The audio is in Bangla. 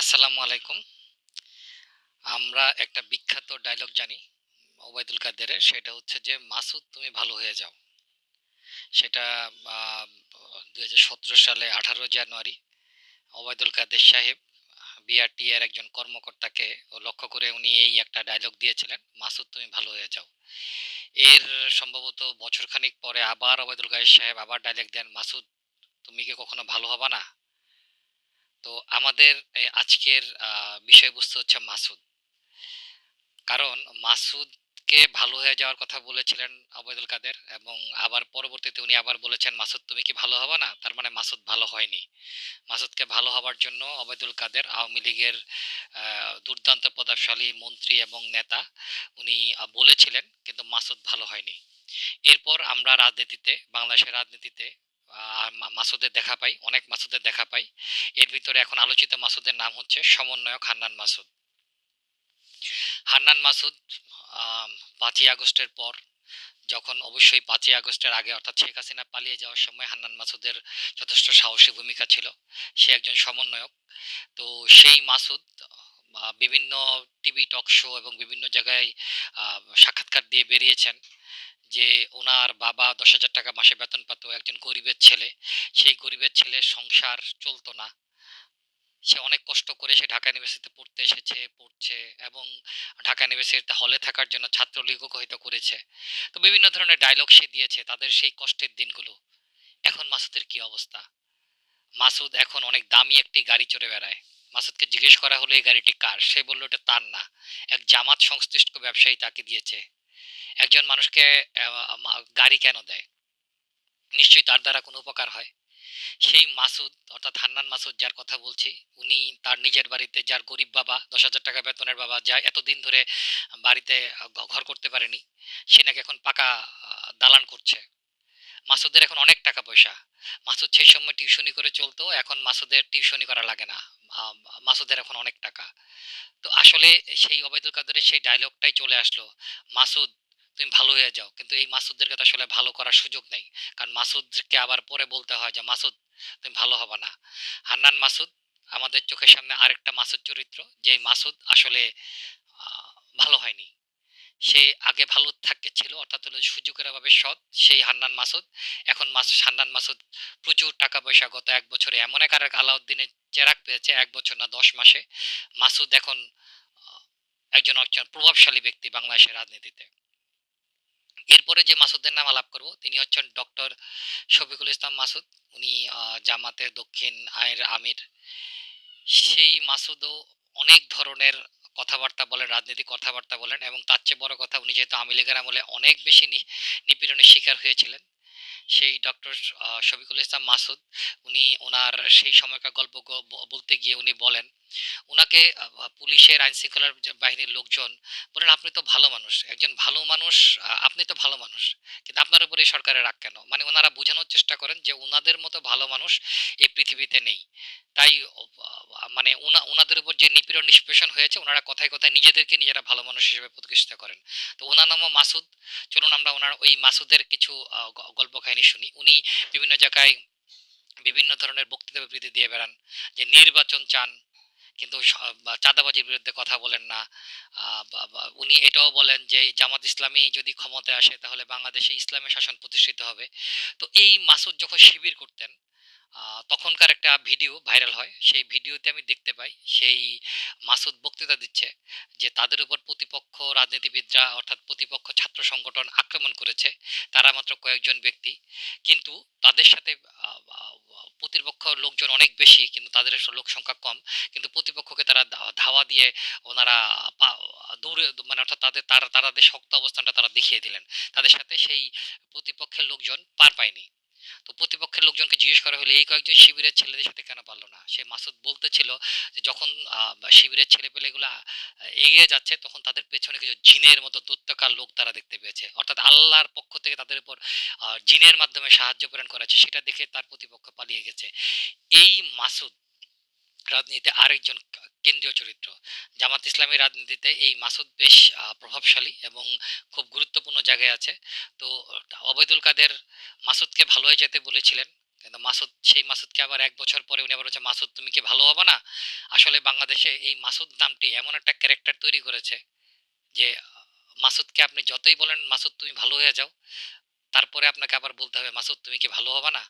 আসসালামু আলাইকুম। আমরা একটা বিখ্যাত ডায়লগ জানি ওবায়দুল কাদেরের সেটা হচ্ছে যে, "মাসুদ তুমি ভালো হয়ে যাও।" সেটা ২০১৭ সালে ১৮ জানুয়ারি ওবায়দুল কাদের সাহেব বিআরটি এর একজন কর্মকর্তাকে লক্ষ্য করে উনি এই একটা ডায়লগ দিয়েছিলেন, "মাসুদ তুমি ভালো হয়ে যাও।" এর সম্ভবত বছরখানেক পরে আবার ওবায়দুল কাদের সাহেব আবার ডায়লগ দেন, "মাসুদ তুমি কি কখনো ভালো হবা না?" তো আমাদের আজকের বিষয়বস্তু হচ্ছে মাসুদ। কারণ মাসুদকে ভালো হয়ে যাওয়ার কথা বলেছিলেন ওবায়দুল কাদের এবং আবার পরবর্তীতে উনি আবার বলেছেন, "মাসুদ তুমি কি ভালো হবা না?" তার মানে মাসুদ ভালো হয়নি। মাসুদকে ভালো হবার জন্য ওবায়দুল কাদের আওয়ামী লীগের দুর্দান্ত প্রতাপশালী মন্ত্রী এবং নেতা উনি বলেছিলেন কিন্তু মাসুদ ভালো হয়নি। এরপর আমরা রাজনীতিতে বাংলাদেশের রাজনীতিতে মাসুদের দেখা পাই, অনেক মাসুদের দেখা পাই। এর ভিতরে এখন আলোচিত মাসুদের নাম হচ্ছে সমন্বয়ক হান্নান মাসুদ। হান্নান মাসুদ পাঁচই আগস্টের পর যখন অবশ্যই পাঁচই আগস্টের আগে অর্থাৎ শেখ হাসিনা পালিয়ে যাওয়ার সময় হান্নান মাসুদের যথেষ্ট সাহসী ভূমিকা ছিল। সে একজন সমন্বয়ক। তো সেই মাসুদ বিভিন্ন টিভি টক শো এবং বিভিন্ন জায়গায় সাক্ষাৎকার দিয়ে বেরিয়েছেন যে, ওনার বাবা ৳১০,০০০ মাসে বেতন পেত। একজন গরিবের ছেলে। সেই গরিবের ছেলের সংসার চলতো না। সে অনেক কষ্ট করে সে ঢাকা ইউনিভার্সিটিতে পড়তে এসেছে, পড়ছে এবং ঢাকা ইউনিভার্সিটিতে হলে থাকার জন্য ছাত্রলীগও হয়তো করেছে। তো বিভিন্ন ধরনের ডায়লগ সে দিয়েছে তাদের সেই কষ্টের দিনগুলো। এখন মাসুদের কি অবস্থা? মাসুদ এখন অনেক দামি একটি গাড়ি চড়ে বেড়ায়। মাসুদকে জিজ্ঞেস করা হলো, "এই গাড়িটি কার?" সে বলল, "এটা তার না। এক জামাত সংশ্লিষ্ট ব্যবসায়ী তাকে দিয়েছে।" একজন মানুষকে গাড়ি কেন দেয়? নিশ্চয়ই তার দ্বারা কোনো উপকার হয়। সেই মাসুদ অর্থাৎ হান্নান মাসুদ যার কথা বলছি, উনি তার নিজের বাড়িতে যার গরিব বাবা, ৳১০,০০০ বেতনের বাবা, যা এতদিন ধরে বাড়িতে ঘর করতে পারেনি, সে নাকি এখন পাকা দালান করছে। মাসুদের এখন অনেক টাকা-পয়সা। মাসুদ সেই সময় টিউশনি করে চলতো এখন মাসুদের টিউশনি করা লাগে না। মাসুদের এখন অনেক টাকা। তো আসলে সেই অবৈধুল কাদেরের সেই ডায়লগটাই চলে আসলো। "মাসুদ তুমি ভালো হয়ে যাও।" কিন্তু এই মাসুদদেরকে তো আসলে ভালো করার সুযোগ নেই। কারণ মাসুদকে আবার পরে বলতে হয় যে, "মাসুদ তুমি ভালো হবে না।" হান্নান মাসুদ আমাদের চোখের সামনে আরেকটা মাসুদ চরিত্র, যে মাসুদ আসলে ভালো হয়নি। সে আগে ভালো থাকতে ছিল অর্থাৎ হলো সুযোগের অভাবে সৎ, সেই হান্নান মাসুদ। এখন হান্নান মাসুদ প্রচুর টাকা-পয়সা গত এক বছরে এমন এক আরেক আলাউদ্দিনের চেরাক পেয়েছে এক বছর না ১০ মাসে। মাসুদ এখন একজন একজন প্রভাবশালী ব্যক্তি বাংলাদেশের রাজনীতিতে। এরপরে যে মাসুদের নাম আলাপ করব তিনি হচ্ছেন ডক্টর শফিকুল ইসলাম মাসুদ। উনি জামাতের দক্ষিণ আয়ের আমির। সেই মাসুদও অনেক ধরনের কথাবার্তা বলেন, রাজনৈতিক কথাবার্তা বলেন এবং তার চেয়ে বড় কথা উনি যেহেতু আওয়ামী লীগের আমলে অনেক বেশি নিপীড়নের শিকার হয়েছিলেন। সেই ডক্টর শফিকুল ইসলাম মাসুদ উনি ওনার সেই সময়কার গল্প বলতে গিয়ে উনি বলেন, আ পুলিশের আইনশৃঙ্খলার যে বাহিনীর লোকজন বলেন "আপনি তো ভালো মানুষ। একজন ভালো মানুষ আপনি তো ভালো মানুষ। কিন্তু আপনার উপরে সরকারের রাগ কেন?" মানে ওনারা বোঝানোর চেষ্টা করেন যে ওনাদের মতো ভালো মানুষ এই পৃথিবীতে নেই। তাই মানে উনা উনাদের উপর যে নিপীড়ন নিষ্পেষণ হয়েছে ওনারা কথায়, কথায় নিজেদেরকে নিজেরা ভালো মানুষ হিসেবে প্রতিষ্ঠিত করেন। তো ওনার নামও মাসুদ। চলুন আমরা ওনার ওই মাসুদের কিছু গল্প কাহিনী শুনি। উনি বিভিন্ন জায়গায় বিভিন্ন ধরনের বক্তৃতা-বিবৃতি দিয়ে বেড়ান যে নির্বাচন চান কিন্তু চাঁদাবাজির বিরুদ্ধে কথা বলেন না। উনি এটাও বলেন যে জামাত ইসলামী যদি ক্ষমতায় আসে তাহলে বাংলাদেশে ইসলামের শাসন প্রতিষ্ঠিত হবে। তো এই মাসুদ যখন শিবির করতেন তখনকার একটা ভিডিও ভাইরাল হয়। সেই ভিডিওতে আমি দেখতে পাই, সেই মাসুদ বক্তৃতা দিচ্ছে যে তাদের উপর প্রতিপক্ষ রাজনীতিবিদরা অর্থাৎ প্রতিপক্ষ ছাত্র সংগঠন আক্রমণ করেছে। তারা মাত্র কয়েকজন ব্যক্তি। কিন্তু তাদের সাথে প্রতিপক্ষ লোকজন অনেক বেশি, কিন্তু তাদের লোক সংখ্যা কম। কিন্তু প্রতিপক্ষকে তারা ধাওয়া দিয়ে ওনারা দৌড়ে মানে অর্থাৎ তাদের, তারা, তাদের শক্ত অবস্থানটা তারা দেখিয়ে দিলেন। তাদের সাথে সেই প্রতিপক্ষের লোকজন পার পায়নি। তো প্রতিপক্ষের জিজ্ঞেস করা হলো, "এই কয়েকজন শিবিরের ছেলেদের সাথে কেন পারল না?" সে মাসুদ বলতেছিল যে, "যখন শিবিরের ছেলেপেলেগুলা এগিয়ে যাচ্ছে তখন তাদের পেছনে কিছু জিনের মতো দৈত্যাকার লোক তারা দেখতে পেয়েছে। অর্থাৎ আল্লাহর পক্ষ থেকে তাদের উপর জিনের মাধ্যমে সাহায্য প্রেরণ করা হচ্ছে। সেটা দেখে তার প্রতিপক্ষ পালিয়ে গেছে।" এই মাসুদ রাজনীতিতে আরেকজন কেন্দ্রীয় চরিত্র। জামাত ইসলামী রাজনীতিতে এই মাসুদ বেশ প্রভাবশালী এবং খুব গুরুত্বপূর্ণ জায়গায় আছে। তো ওবায়দুল কাদের মাসুদকে ভালো হয়ে যেতে বলেছিলেন। কিন্তু মাসুদ, সেই মাসুদকে আবার এক বছর পরে উনি আবার হচ্ছে মাসুদ, তুমি কি ভালো হবে না? আসলে বাংলাদেশে এই মাসুদ নামটি এমন একটা ক্যারেক্টার তৈরি করেছে যে, মাসুদকে আপনি যতই বলেন, মাসুদ, তুমি ভালো হয়ে যাও। তারপরে আপনাকে আবার বলতে হবে, মাসুদ, তুমি কি ভালো হবে না?